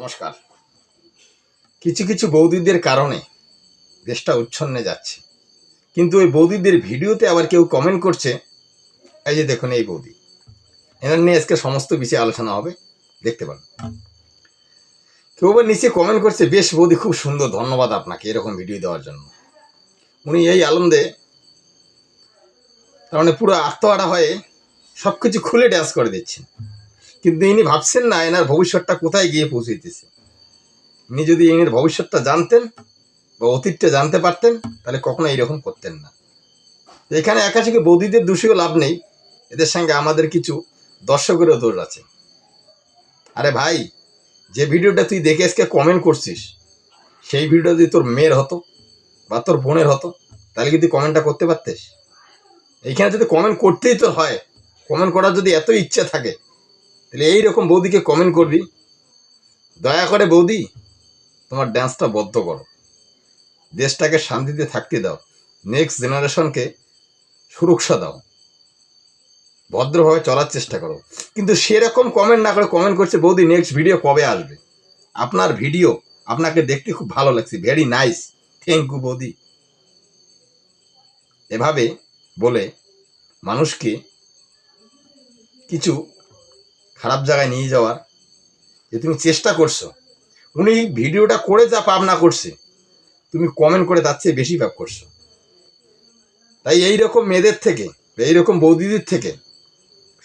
নমস্কার। কিছু কিছু বৌদিদের কারণে দেশটা উচ্ছন্নে যাচ্ছে। কিন্তু ওই বৌদিদের ভিডিওতে আবার কেউ কমেন্ট করছে, এই যে দেখুন এই বৌদি। এনার নিয়ে আজকে সমস্ত বিষয়ে আলোচনা হবে, দেখতে পান। কেউ আবার নিচে কমেন্ট করছে, বেশ বৌদি, খুব সুন্দর, ধন্যবাদ আপনাকে এরকম ভিডিও দেওয়ার জন্য। উনি এই আনন্দে, তার মানে পুরো আত্মহারা হয়ে সব কিছু খুলে ড্যান্স করে দিচ্ছেন। কিন্তু ইনি ভাবছেন না এনার ভবিষ্যৎটা কোথায় গিয়ে পৌঁছইতেছে। ইনি যদি এনার ভবিষ্যৎটা জানতেন বা অতীতটা জানতে পারতেন, তাহলে কখনো এইরকম করতেন না। এখানে একাশিকে বৌদিদের দোষীও লাভ নেই। এদের সঙ্গে আমাদের কিছু দর্শকেরও দোষ আছে। আরে ভাই, যে ভিডিওটা তুই দেখে আজকে কমেন্ট করছিস, সেই ভিডিওটা যদি তোর মেয়ের হতো বা তোর বোনের হতো, তাহলে কি তুই কমেন্টটা করতে পারতিস? এইখানে যদি কমেন্ট করতেই তোর হয় কমেন্ট করার যদি এত ইচ্ছা থাকে তাহলে এইরকম বৌদিকে কমেন্ট করবি? দয়া করে বৌদি, তোমার ড্যান্সটা বদ্ধ করো। দেশটাকে শান্তিতে থাকতে দাও। নেক্সট জেনারেশনকে সুরক্ষা দাও। ভদ্রভাবে চলার চেষ্টা করো। কিন্তু সেরকম কমেন্ট না করে কমেন্ট করছে বৌদি নেক্সট ভিডিও কবে আসবে? আপনার ভিডিও আপনাকে দেখতে খুব ভালো লাগছে। ভেরি নাইস থ্যাংক ইউ বৌদি। এভাবে বলে মানুষকে কিছু খারাপ জায়গায় নিয়ে যাওয়ার, যে তুমি চেষ্টা করছ। উনি ভিডিওটা করে যা পাপ না করছে, তুমি কমেন্ট করে তার চেয়ে বেশি পাপ করছ। তাই এই রকম মেয়েদের থেকে এই রকম বৌদিদের থেকে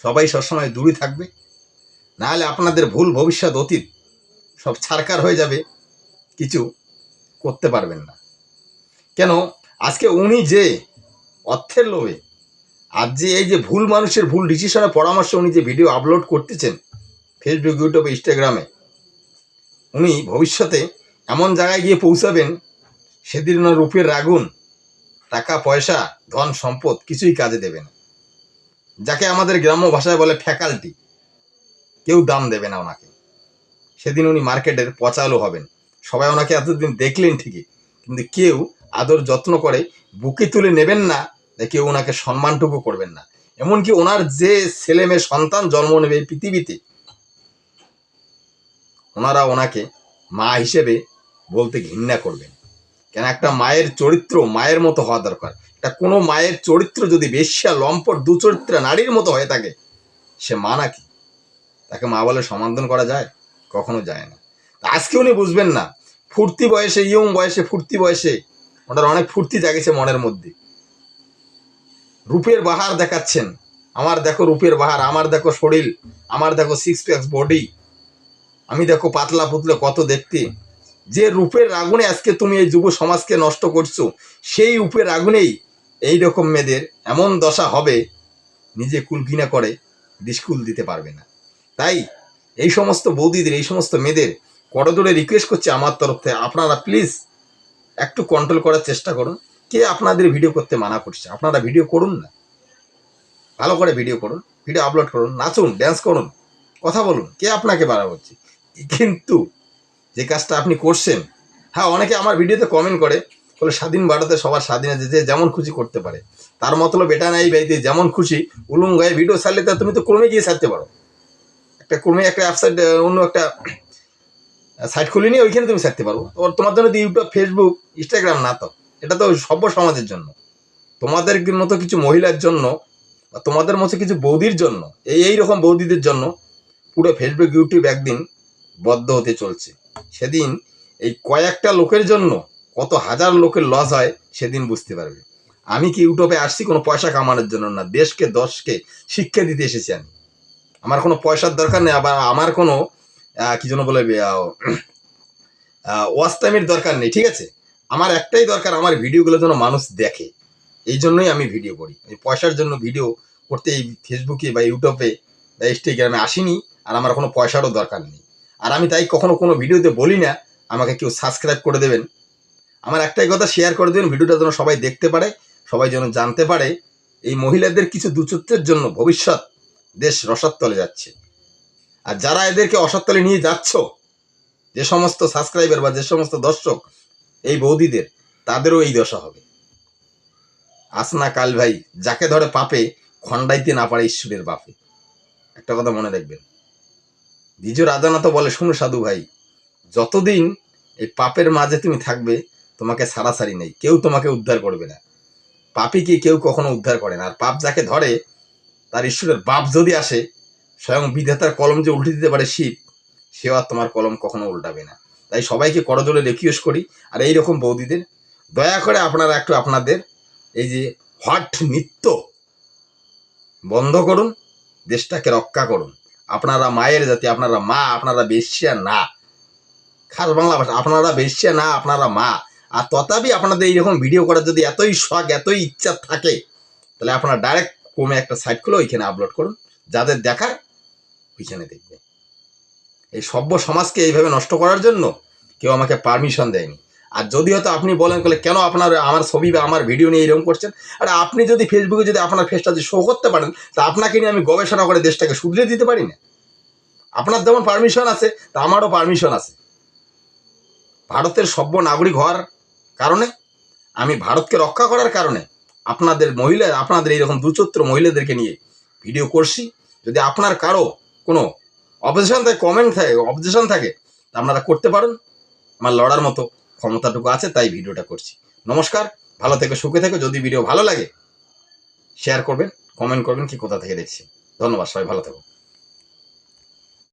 সবাই সবসময় দূরে থাকবে। নাহলে আপনাদের ভুল ভবিষ্যৎ অতীত সব ছাড়কার হয়ে যাবে, কিছু করতে পারবেন না। কেন? আজকে উনি যে অর্থের লোভে আর যে এই যে ভুল মানুষের ভুল ডিসিশনের পরামর্শ উনি যে ভিডিও আপলোড করতেছেন ফেসবুক ইউটিউব ইনস্টাগ্রামে উনি ভবিষ্যতে এমন জায়গায় গিয়ে পৌঁছাবেন, সেদিন ওনার রূপের আগুন টাকা, পয়সা, ধন, সম্পদ কিছুই কাজে দেবে না। যাকে আমাদের গ্রাম্য ভাষায় বলে ফ্যাকাল্টি কেউ দাম দেবে না ওনাকে। সেদিন উনি মার্কেটের পচালো হবেন। সবাই ওনাকে এতদিন দেখলেন ঠিকই, কিন্তু কেউ আদর যত্ন করে বুকে তুলে নেবেন না কেউ ওনাকে সম্মানটুকু করবেন না। এমনকি ওনার যে ছেলে মেয়ে সন্তান জন্ম নেবে পৃথিবীতে, ওনারা ওনাকে মা হিসেবে বলতে ঘৃণা করবেন। কেন একটা মায়ের চরিত্র মায়ের মতো হওয়া দরকার। একটা কোনো মায়ের চরিত্র যদি বেশ্যা, লম্পট, দুচরিত্রা নারীর মতো হয়ে থাকে, সে মা নাকি? তাকে মা বলে সমাধান করা যায়? কখনো যায় না। আজকে উনি বুঝবেন না, ফুর্তি বয়সে, ইয়ং বয়সে, ফুর্তি বয়সে, ওনার অনেক ফুর্তি জাগেছে মনের মধ্যে। রূপের বাহার দেখাচ্ছেন। আমার দেখো রূপের বাহার, আমার দেখো শরীর, আমার দেখো সিক্স প্যাক্স বডি আমি দেখো পাতলা পুতলে কত দেখতে। যে রূপের আগুনে আজকে তুমি এই যুব সমাজকে নষ্ট করছ, সেই রূপের আগুনেই এই রকম মেয়েদের এমন দশা হবে, নিজে কুলকিনা করে ডিসকুল দিতে পারবে না। তাই এই সমস্ত বৌদিদের, এই সমস্ত মেয়েদের করদরে রিকোয়েস্ট করছে আমার তরফ থেকে। আপনারা প্লিজ একটু কন্ট্রোল করার চেষ্টা করুন। কে আপনাদের ভিডিও করতে মানা করছে? আপনারা ভিডিও করুন না। ভালো করে ভিডিও করুন ভিডিও আপলোড করুন, নাচুন ড্যান্স করুন, কথা বলুন, কে আপনাকে বাড়া করছে? কিন্তু যে কাজটা আপনি করছেন হ্যাঁ অনেকে আমার ভিডিওতে কমেন্ট করে, বলে স্বাধীন ভারতে সবার স্বাধীন আছে, যে যেমন খুশি করতে পারে। তার মতলব এটা নাই ভাইতে যেমন খুশি, উলুম গায়ে ভিডিও ছাড়লে তা তুমি তো ক্রমে গিয়ে ছাড়তে পারো। একটা ক্রমে একটা ওয়েবসাইট অন্য একটা সাইট খুলে নিয়ে ওইখানে তুমি ছাড়তে পারো। তোমার জন্য ইউটিউব ফেসবুক ইনস্টাগ্রাম না তো। এটা তো সভ্য সমাজের জন্য। তোমাদের মতো কিছু মহিলার জন্য বা তোমাদের মতো কিছু বৌদির জন্য, এই এই রকম বৌদিদের জন্য পুরো ফেসবুক ইউটিউব একদিন বদ্ধ হতে চলছে। সেদিন এই কয়েকটা লোকের জন্য কত হাজার লোকের লস হয় সেদিন বুঝতে পারবে। আমি কি ইউটিউবে আসছি কোনো পয়সা কামানোর জন্য না? দেশকে, দশকে শিক্ষা দিতে এসেছি আমি। আমার কোনো পয়সার দরকার নেই, আবার আমার কোনো কি যেন বলে ওয়াচ টাইমের দরকার নেই, ঠিক আছে? আমার একটাই দরকার আমার ভিডিওগুলো যেন মানুষ দেখে। এই জন্যই আমি ভিডিও করি। এই পয়সার জন্য ভিডিও করতে এই ফেসবুকে বা ইউটিউবে বা ইনস্টাগ্রামে আসিনি, আর আমার কোনো পয়সারও দরকার নেই। আর আমি তাই কখনো কোনো ভিডিওতে বলি না, আমাকে কেউ সাবস্ক্রাইব করে দেবেন। আমার একটাই কথা শেয়ার করে দেবেন, ভিডিওটা যেন সবাই দেখতে পারে, সবাই যেন জানতে পারে। এই মহিলাদের কিছু দুচত্বের জন্য ভবিষ্যৎ দেশ রসাতলে যাচ্ছে। আর যারা এদেরকে অসৎতলে নিয়ে যাচ্ছ, যে সমস্ত সাবস্ক্রাইবার বা যে সমস্ত দর্শক এই বৌদিদের, তাদেরও এই দশা হবে। আসনা কাল ভাই, যাকে ধরে পাপে, খণ্ডাইতে না পারে ঈশ্বরের বাপে একটা কথা মনে রাখবেন, দ্বিজ তো বলে, শুনো সাধু ভাই, যতদিন এই পাপের মাঝে তুমি থাকবে, তোমাকে সারাসারি নেই, কেউ তোমাকে উদ্ধার করবে না। পাপিকে কেউ কখনো উদ্ধার করে না, আর পাপ যাকে ধরে, তার ঈশ্বরের বাপ যদি আসে, স্বয়ং বিধাতার কলম যে উল্টে দিতে পারে শীত, সেও আর তোমার কলম কখনো উল্টাবে না। তাই সবাইকে করজোরে রিকোয়েস্ট করি। আর এই রকম বৌদিদের, দয়া করে আপনারা একটু আপনাদের এই যে হট নৃত্য বন্ধ করুন, দেশটাকে রক্ষা করুন। আপনারা মায়ের জাতি, আপনারা মা, আপনারা বেশ্যা না। খাস বাংলা ভাষা, আপনারা বেশ্যা না, আপনারা মা। আর তথাপি আপনাদের এইরকম ভিডিও করার যদি এতই শখ, এতই ইচ্ছা থাকে, তাহলে আপনারা ডাইরেক্ট কমে একটা সাইট খুলে ওইখানে আপলোড করুন। যাদের দেখার, ওইখানে দেখবে এই সভ্য সমাজকে এইভাবে নষ্ট করার জন্য কেউ আমাকে পারমিশন দেয়নি। আর যদি হয়তো আপনি বলেন, বলে কেন আপনার আমার ছবি বা আমার ভিডিও নিয়ে এরকম করছেন? আর আপনি যদি ফেসবুকে যদি আপনার ফেসটা যদি শো করতে পারেন, তা আপনাকে নিয়ে আমি গবেষণা করে দেশটাকে শুধরে দিতে পারি না। আপনার যেমন পারমিশন আছে, তা আমারও পারমিশন আছে। ভারতের সভ্য নাগরিক হওয়ার কারণে, আমি ভারতকে রক্ষা করার কারণে আপনাদের মহিলা, আপনাদের এইরকম দুচত্র মহিলাদেরকে নিয়ে ভিডিও করছি। যদি আপনার কারও কোনো অবজেশন থাকে কমেন্ট থাকে অবজেশন থাকে, তা আপনারা করতে পারেন। আমার লড়ার মতো ক্ষমতাটুকু আছে, তাই ভিডিওটা করছি। নমস্কার, ভালো থেকে, সুখে থেকে। যদি ভিডিও ভালো লাগে শেয়ার করবেন কমেন্ট করবেন, কি কোথা থেকে দেখছি ধন্যবাদ, সবাই ভালো থাকুন